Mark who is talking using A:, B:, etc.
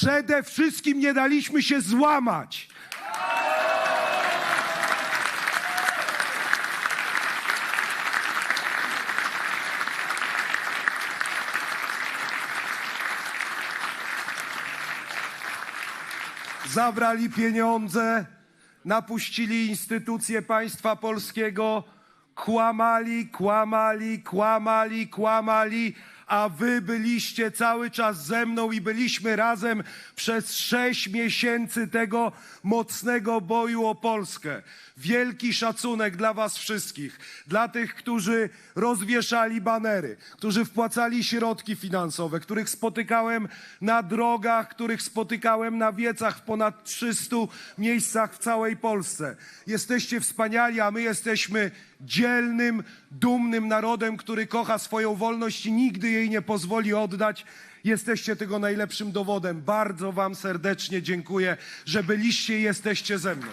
A: Przede wszystkim nie daliśmy się złamać. Zabrali pieniądze, napuścili instytucje państwa polskiego, kłamali, kłamali, kłamali, kłamali, a wy byliście cały czas ze mną i byliśmy razem przez sześć miesięcy tego mocnego boju o Polskę. Wielki szacunek dla was wszystkich, dla tych, którzy rozwieszali banery, którzy wpłacali środki finansowe, których spotykałem na drogach, których spotykałem na wiecach w ponad 300 miejscach w całej Polsce. Jesteście wspaniali, a my jesteśmy dzielnym, dumnym narodem, który kocha swoją wolność i nigdy jej nie pozwoli oddać. Jesteście tego najlepszym dowodem. Bardzo Wam serdecznie dziękuję, że byliście i jesteście ze mną.